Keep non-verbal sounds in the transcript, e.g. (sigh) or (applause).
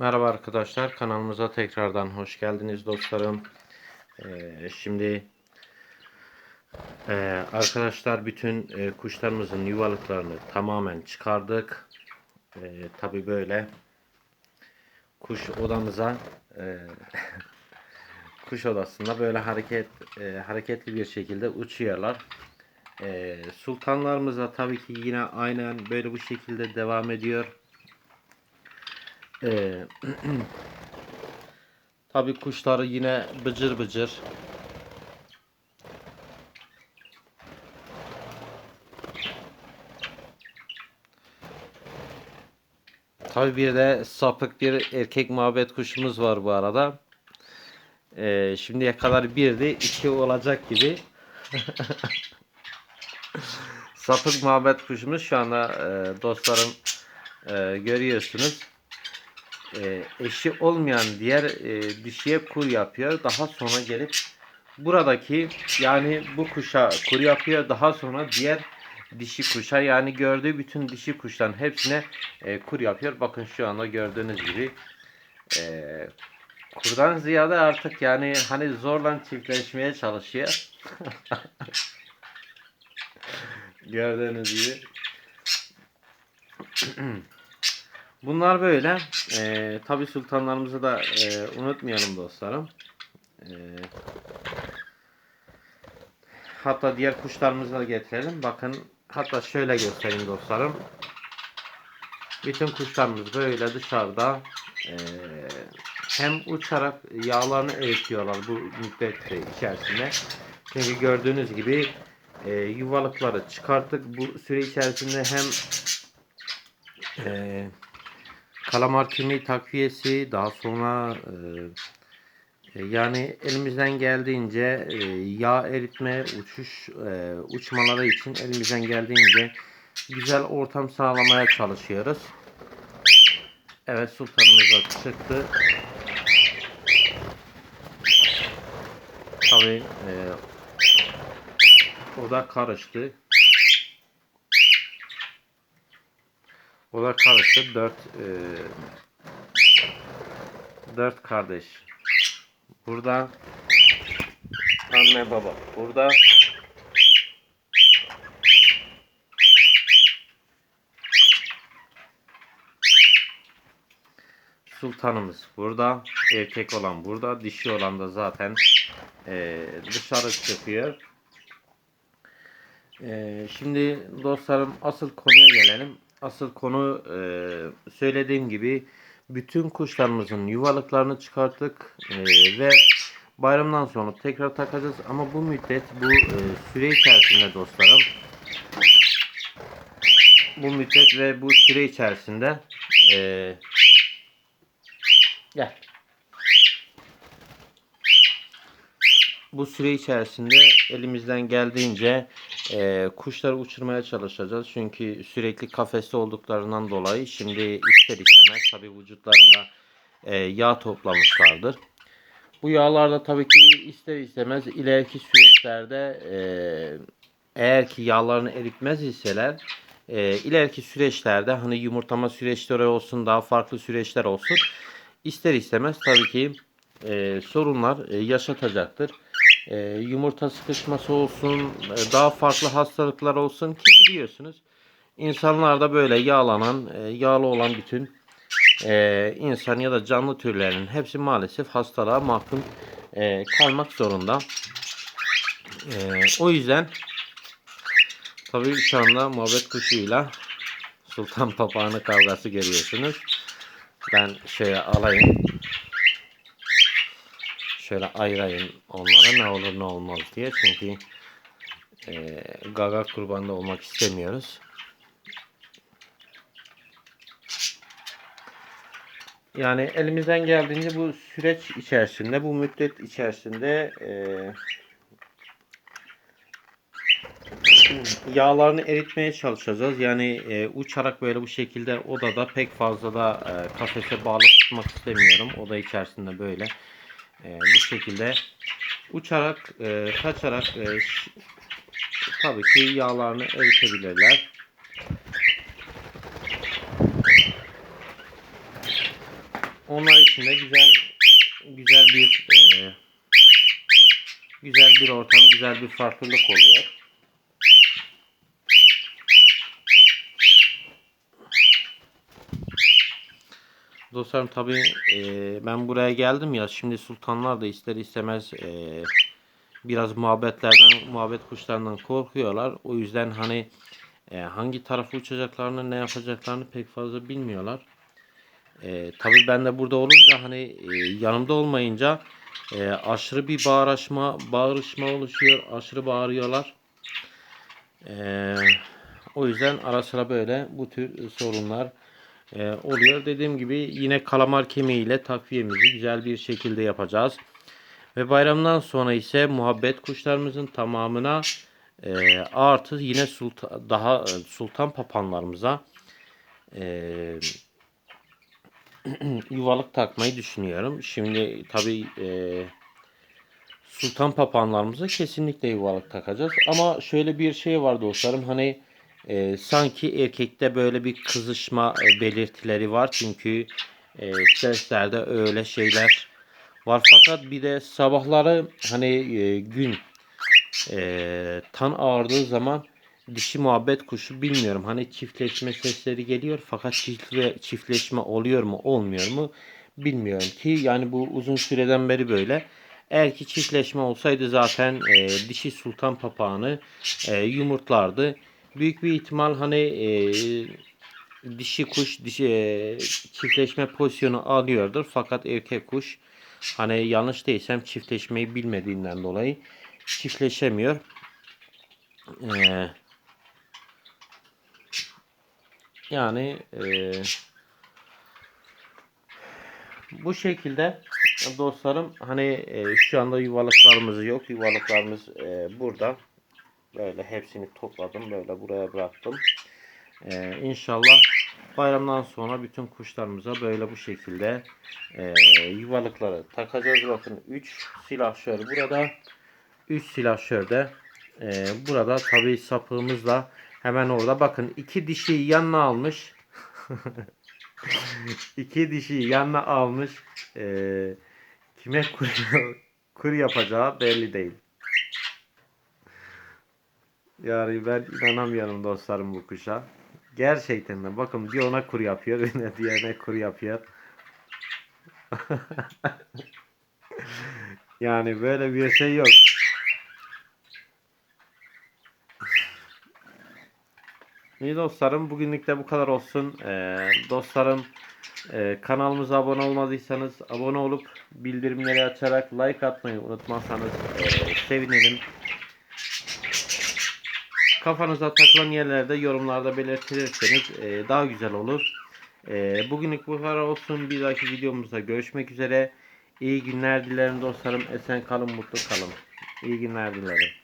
Merhaba arkadaşlar kanalımıza tekrardan hoş geldiniz dostlarım. Ee, şimdi e, arkadaşlar bütün e, kuşlarımızın yuvalıklarını tamamen çıkardık. E, Tabi böyle kuş odamıza e, (laughs) kuş odasında böyle hareket e, hareketli bir şekilde uçuyorlar. E, sultanlarımıza tabii ki yine aynen böyle bu şekilde devam ediyor. Ee, (clears throat) tabii kuşları yine bıcır bıcır. Tabii bir de sapık bir erkek muhabbet kuşumuz var bu arada. Ee, şimdiye kadar birdi, iki olacak gibi. (laughs) sapık muhabbet kuşumuz şu anda e, dostlarım e, görüyorsunuz e, eşi olmayan diğer e, dişiye kur yapıyor. Daha sonra gelip buradaki yani bu kuşa kur yapıyor. Daha sonra diğer dişi kuşa yani gördüğü bütün dişi kuşların hepsine e, kur yapıyor. Bakın şu anda gördüğünüz gibi e, kurdan ziyade artık yani hani zorla çiftleşmeye çalışıyor. (laughs) gördüğünüz gibi. (clears throat) Bunlar böyle. Ee, Tabi sultanlarımızı da e, unutmayalım dostlarım. Ee, hatta diğer kuşlarımızı da getirelim. Bakın hatta şöyle göstereyim dostlarım. Bütün kuşlarımız böyle dışarıda e, hem uçarak yağlarını eritiyorlar bu müddet içerisinde. Çünkü gördüğünüz gibi e, yuvalıkları çıkarttık. Bu süre içerisinde hem e, kalamar kemiği takviyesi daha sonra e, e, yani elimizden geldiğince e, yağ eritme uçuş e, uçmaları için elimizden geldiğince güzel ortam sağlamaya çalışıyoruz. Evet sultanımız da çıktı. Tabii e, o da karıştı. Da karıştı. Dört e, dört kardeş. Burada anne baba. Burada sultanımız burada. Erkek olan burada. Dişi olan da zaten e, dışarı çıkıyor. E, şimdi dostlarım asıl konuya gelelim asıl konu e, söylediğim gibi bütün kuşlarımızın yuvalıklarını çıkarttık e, ve bayramdan sonra tekrar takacağız. Ama bu müddet bu e, süre içerisinde dostlarım bu müddet ve bu süre içerisinde e, gel. Bu süre içerisinde elimizden geldiğince e, kuşları uçurmaya çalışacağız. Çünkü sürekli kafeste olduklarından dolayı şimdi ister istemez tabi vücutlarında e, yağ toplamışlardır. Bu yağlarda tabii ki ister istemez ileriki süreçlerde e, eğer ki yağlarını eritmez iseler e, ileriki süreçlerde hani yumurtlama süreçleri olsun daha farklı süreçler olsun ister istemez tabii ki e, sorunlar e, yaşatacaktır e, yumurta sıkışması olsun, e, daha farklı hastalıklar olsun ki biliyorsunuz insanlarda böyle yağlanan, e, yağlı olan bütün e, insan ya da canlı türlerinin hepsi maalesef hastalığa mahkum kalmak zorunda. O yüzden tabii şu anda muhabbet kuşuyla sultan papağanı kavgası görüyorsunuz. Ben şöyle alayım şöyle ayırayım onlara ne olur ne olmaz diye. Çünkü e, gaga kurbanda olmak istemiyoruz. Yani elimizden geldiğince bu süreç içerisinde, bu müddet içerisinde e, yağlarını eritmeye çalışacağız. Yani e, uçarak böyle bu şekilde odada pek fazla da e, kafese bağlı tutmak istemiyorum. Oda içerisinde böyle e, bu şekilde uçarak e, kaçarak e, tabii ki yağlarını eritebilirler. içerisinde güzel güzel bir e, güzel bir ortam, güzel bir farklılık oluyor. Dostlarım tabii e, ben buraya geldim ya şimdi sultanlar da ister istemez e, biraz muhabbetlerden muhabbet kuşlarından korkuyorlar. O yüzden hani e, hangi tarafa uçacaklarını ne yapacaklarını pek fazla bilmiyorlar. E, tabii ben de burada olunca hani e, yanımda olmayınca e, aşırı bir bağırışma bağırışma oluşuyor. Aşırı bağırıyorlar. E, o yüzden ara sıra böyle bu tür sorunlar e, oluyor. Dediğim gibi yine kalamar kemiğiyle takviyemizi güzel bir şekilde yapacağız. Ve bayramdan sonra ise muhabbet kuşlarımızın tamamına e, artı yine sultan, daha e, sultan papanlarımıza e, (clears throat) yuvalık takmayı düşünüyorum. Şimdi tabi e, sultan papanlarımıza kesinlikle yuvalık takacağız. Ama şöyle bir şey var dostlarım hani e, sanki erkekte böyle bir kızışma e, belirtileri var. Çünkü e, seslerde öyle şeyler var. Fakat bir de sabahları hani e, gün e, tan ağırdığı zaman dişi muhabbet kuşu bilmiyorum. Hani çiftleşme sesleri geliyor fakat çiftle, çiftleşme oluyor mu olmuyor mu bilmiyorum ki. Yani bu uzun süreden beri böyle. Eğer ki çiftleşme olsaydı zaten e, dişi sultan papağanı e, yumurtlardı. Büyük bir ihtimal hani e, dişi kuş dişi, e, çiftleşme pozisyonu alıyordur. Fakat erkek kuş hani yanlış değilsem çiftleşmeyi bilmediğinden dolayı çiftleşemiyor. Ee, yani e, bu şekilde dostlarım hani e, şu anda yuvalıklarımız yok. Yuvalıklarımız e, burada. Böyle hepsini topladım. Böyle buraya bıraktım. E, inşallah bayramdan sonra bütün kuşlarımıza böyle bu şekilde e, yuvalıkları takacağız. Bakın 3 silahşör burada. 3 silahşör de e, burada tabi sapığımızla hemen orada. Bakın iki dişi yanına almış. (laughs) iki dişi yanına almış. E, kime kur, (laughs) kur yapacağı belli değil. Yani ben inanamıyorum dostlarım bu kuşa. Gerçekten de bakın bir ona kur yapıyor, (laughs) bir diğerine kur yapıyor. (laughs) yani böyle bir şey yok. İyi dostlarım bugünlük de bu kadar olsun. Ee, dostlarım e, kanalımıza abone olmadıysanız abone olup bildirimleri açarak like atmayı unutmazsanız e, sevinirim. Kafanıza takılan yerlerde yorumlarda belirtirseniz e, daha güzel olur. E, bugünlük bu kadar olsun. Bir dahaki videomuzda görüşmek üzere. İyi günler dilerim dostlarım. Esen kalın, mutlu kalın. İyi günler dilerim.